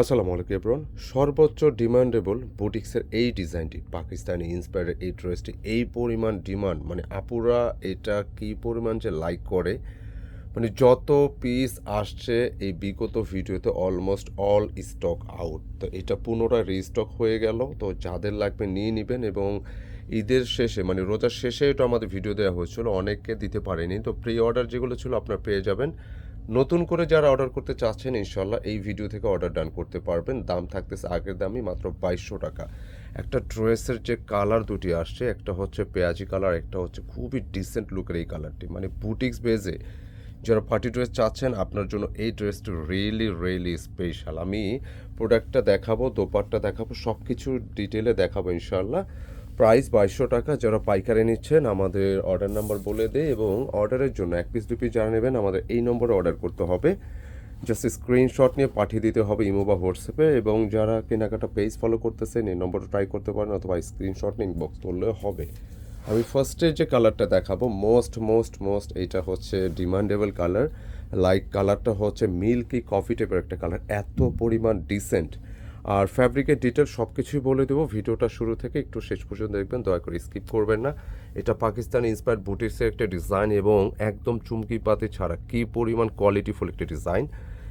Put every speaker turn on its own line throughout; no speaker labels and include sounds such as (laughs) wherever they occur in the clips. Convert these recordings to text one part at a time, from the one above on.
আসসালামু আলাইকুম এব্রন সর্বোচ্চ ডিমান্ডেবল বুটিক্সের এই ডিজাইনটি পাকিস্তানি ইন্সপায়ার্ড এই ড্রেসটি এই পরিমাণ ডিমান্ড মানে আপুরা এটা কি পরিমাণ যে লাইক করে মানে যত পিস আসছে এই বিগত ভিডিওতে অলমোস্ট অল স্টক আউট তো এটা পুনরায় রিস্টক হয়ে গেল, তো যাদের লাগবে নিয়ে নেবেন এবং ঈদের শেষে মানে রোজার শেষে এটা আমাদের ভিডিও দেওয়া হয়েছিল, অনেককে দিতে পারেনি। তো প্রি অর্ডার যেগুলো ছিল আপনারা পেয়ে যাবেন। নতুন করে যারা অর্ডার করতে চাচ্ছেন ইনশাল্লাহ এই ভিডিও থেকে অর্ডার ডান করতে পারবেন। দাম থাকতেছে আগের দামই মাত্র বাইশশো টাকা। একটা ড্রেসের যে কালার দুটি আসছে, একটা হচ্ছে পেঁয়াজি কালার একটা হচ্ছে খুবই ডিসেন্ট লুকের এই কালারটি মানে বুটিক্স বেজে যারা পার্টি ড্রেস চাচ্ছেন, আপনার জন্য এই ড্রেসটি রিয়েলি রিয়েলি স্পেশাল আমি প্রোডাক্টটা দেখাবো দোপারটা দেখাবো সব কিছু ডিটেলে দেখাবো ইনশাল্লাহ প্রাইস বাইশশো টাকা। যারা পাইকারি নিচ্ছেন, আমাদের অর্ডার নাম্বার বলে দেয় এবং অর্ডারের জন্য এক পিস দু পিস যারা নেবেন, আমাদের এই নম্বরে অর্ডার করতে হবে। জাস্ট স্ক্রিনশট নিয়ে পাঠিয়ে দিতে হবে ইমো বা হোয়াটসঅ্যাপে এবং যারা কেনাকাটা পেজ ফলো করতেছেন, এই নম্বরটা ট্রাই করতে পারেন অথবা স্ক্রিনশট নিয়ে ইনবক্স করলেও হবে। আমি ফার্স্টে যে কালারটা দেখাবো মোস্ট মোস্ট মোস্ট এইটা হচ্ছে ডিমান্ডেবল কালার লাইক কালারটা হচ্ছে মিল্কি কফি টাইপের একটা কালার এত পরিমাণ ডিসেন্ট আর ফ্যাব্রিকের ডিটেল সব কিছুই বলে দেবো। ভিডিওটা শুরু থেকে একটু শেষ পর্যন্ত দেখবেন, দয়া করে স্কিপ করবেন না। এটা পাকিস্তান ইন্সপায়ার্ড বুটিক্সের একটা ডিজাইন এবং একদম চুমকি পাতি ছাড়া কী পরিমাণ কোয়ালিটিফুল একটা ডিজাইন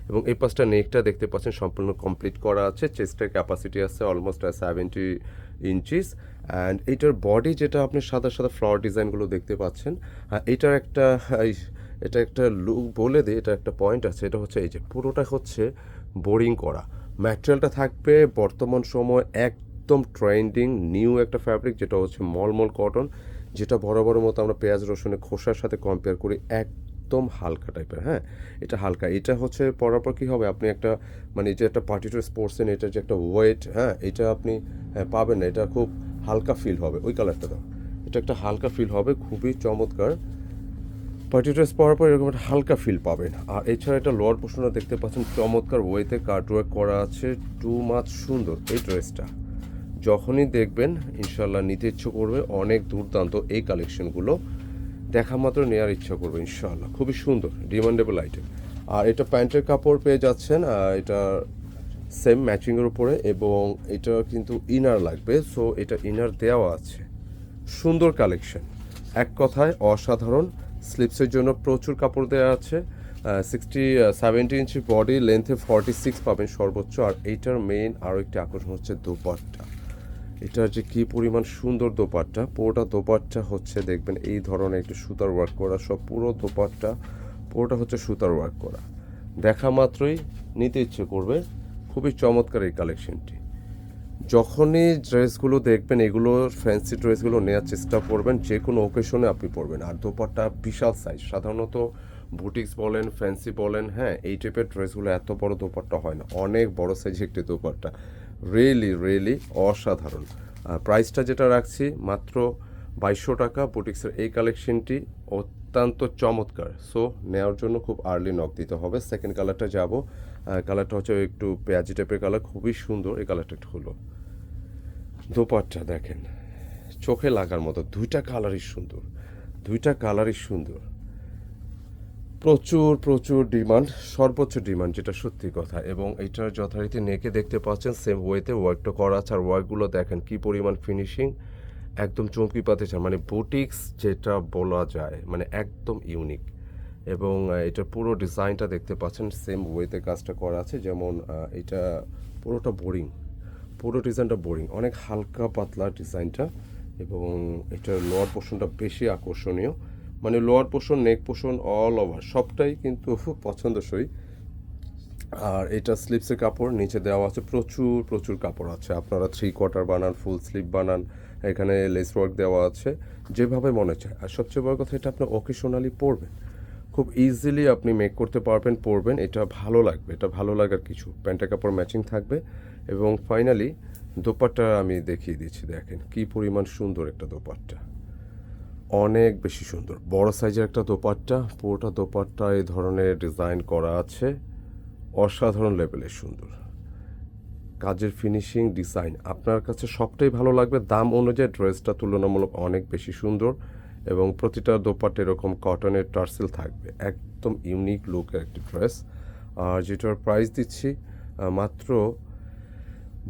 এবং এই পাশটা নেকটা দেখতে পাচ্ছেন, সম্পূর্ণ কমপ্লিট করা আছে। চেস্টের ক্যাপাসিটি আছে অলমোস্ট সেভেন্টি ইঞ্চিস অ্যান্ড এইটার বডি যেটা আপনি সাদা সাদা ফ্লাওয়ার ডিজাইনগুলো দেখতে পাচ্ছেন আর এইটার একটা এটা একটা লুক বলে দিই, এটা একটা পয়েন্ট আছে, এটা হচ্ছে এই যে, পুরোটা হচ্ছে বোরিং করা। ম্যাটেরিয়ালটা থাকবে বর্তমান সময় একদম ট্রেন্ডিং নিউ একটা ফ্যাব্রিক যেটা হচ্ছে মলমল কটন যেটা বড় মতো আমরা পেঁয়াজ রসুনের খোসার সাথে কম্পেয়ার করি এক একদম হালকা টাইপের হ্যাঁ? এটা হালকা। এটা হচ্ছে পরার পর কী হবে? আপনি একটা মানে যে একটা পার্টিকুলার স্পোর্টসেন এটা যে একটা ওয়েট হ্যাঁ? এটা আপনি হ্যাঁ, পাবেন না। এটা খুব হালকা ফিল হবে। ওই কালারটা দাও। এটা একটা হালকা ফিল হবে খুবই চমৎকার। পার্টি ড্রেস পরার পর এরকম একটা হালকা ফিল পাবেন। আর এছাড়া এটা লোয়ার পোর্শনটা দেখতে পাচ্ছেন, চমৎকার ওয়েতে কার্টওয়ার্ক করা আছে টু মাছ সুন্দর এই ড্রেসটা যখনই দেখবেন ইনশাল্লাহ নিতে ইচ্ছে করবে, অনেক দুর্দান্ত এই কালেকশনগুলো দেখা মাত্র নেওয়ার ইচ্ছা করবে ইনশাল্লাহ খুবই সুন্দর ডিমান্ডেবল আইটেম আর এটা প্যান্টের কাপড় পেয়ে যাচ্ছেন এটা সেম ম্যাচিংয়ের উপরে, এবং এটা কিন্তু ইনার লাগবে সো এটা ইনার দেওয়া আছে। সুন্দর কালেকশন এক কথায় অসাধারণ। স্লিপসের জন্য প্রচুর কাপড় দেওয়া আছে সিক্সটি সেভেন্টি ইঞ্চি বডি লেন্থে ফর্টি সিক্স পাবেন সর্বোচ্চ, আর এইটার মেইন আরও একটি আকর্ষণ হচ্ছে দোপাট্টা। এটার যে কী পরিমাণ সুন্দর দোপাট্টা, পুরোটা দোপাট্টা হচ্ছে দেখবেন এই ধরনের একটু সুতার ওয়ার্ক করা, সব পুরো দোপাট্টা, পুরোটা হচ্ছে সুতার ওয়ার্ক করা। দেখা মাত্রই, নিতে ইচ্ছে করবে, খুবই চমৎকার এই কালেকশনটি যখনই ড্রেসগুলো দেখবেন, এগুলো ফ্যান্সি ড্রেসগুলো নেওয়ার চেষ্টা করবেন, যে কোনো ওকেশনে আপনি পরবেন। আর দোপাট্টা বিশাল সাইজ সাধারণত বুটিক্স বলেন ফ্যান্সি বলেন হ্যাঁ এই টাইপের ড্রেসগুলো এত বড় দোপাট্টা হয় না। অনেক বড় সাইজের একটি দোপাট্টা। রিয়েলি রিয়েলি অসাধারণ। আর প্রাইসটা যেটা রাখছি, মাত্র বাইশশো টাকা বুটিক্সের এই কালেকশনটি অত্যন্ত চমৎকার। সো নেওয়ার জন্য খুব আর্লি নক দিতে হবে। সেকেন্ড কালারটা যাব। কালারটা হচ্ছে একটু পেঁয়াজি টাইপের কালার খুবই সুন্দর। এই কালারটা একটু হলো দোপাট্টা দেখেন। চোখে লাগার মতো। দুইটা কালারই সুন্দর। দুইটা কালারই সুন্দর। প্রচুর প্রচুর ডিমান্ড সর্বোচ্চ ডিমান্ড যেটা সত্যি কথা। এবং এটার যথারীতি নেকে দেখতে পাচ্ছেন। সেম ওয়েতে ওয়ার্কটা করা আছে। আর ওয়ার্কগুলো দেখেন কি পরিমাণ ফিনিশিং একদম চমকি পাতে চান মানে বুটিক্স যেটা বলা যায় মানে একদম ইউনিক এবং এটা পুরো ডিজাইনটা দেখতে পাচ্ছেন সেম ওয়েতে কাজটা করা আছে, যেমন এটা পুরোটা বোরিং পুরো ডিজাইনটা বোরিং অনেক হালকা পাতলা ডিজাইনটা এবং এটার লোয়ার পোর্শনটা বেশি আকর্ষণীয়। মানে lower portion neck portion all over সবটাই কিন্তু (laughs) পছন্দসই। আর এটা স্লিপসের কাপড়, নিচে দেওয়া আছে প্রচুর প্রচুর কাপড় আছে। আপনারা থ্রি কোয়ার্টার বানান ফুল স্লিপ বানান, এখানে লেস ওয়ার্ক দেওয়া আছে, যেভাবে মনে চায়। আর সবচেয়ে বড় কথা, এটা আপনি অকেশনালি পরবেন। খুব ইজিলি আপনি মেক করতে পারবেন, পরবেন। এটা ভালো লাগবে, এটা ভালো লাগার কিছু। প্যান্টের কাপড় ম্যাচিং থাকবে এবং ফাইনালি দোপাট্টা আমি দেখিয়ে দিচ্ছি, দেখেন কি পরিমাণ সুন্দর একটা দোপাট্টা। অনেক বেশি সুন্দর। বড় সাইজের একটা দোপাট্টা, পুরোটা দোপাট্টা এই ধরনের ডিজাইন করা আছে। অসাধারণ লেভেলের সুন্দর। কাজের ফিনিশিং ডিজাইন আপনার কাছে সবটাই ভালো লাগবে। দাম অনুযায়ী ড্রেসটা তুলনামূলক অনেক বেশি সুন্দর এবং প্রতিটা দোপাট্টা এরকম কটনের টার্সেল থাকবে। একদম ইউনিক লুকের একটি ড্রেস আর যেটার প্রাইস দিচ্ছি মাত্র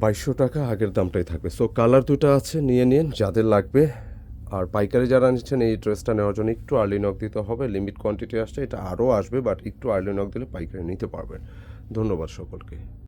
বাইশশো টাকা, আগের দামটাই থাকবে। সো কালার দুটো আছে, নিয়ে নিন, যাদের লাগবে। আর পাইকারি যারা নিচ্ছেন, এই ড্রেসটা নেওয়ার জন্য একটু আর্লি নক দিতে হবে। লিমিট কোয়ান্টিটি আসছে, এটা আরও আসবে বাট একটু আর্লি নক দিলে পাইকারি নিতে পারবেন। ধন্যবাদ সকলকে।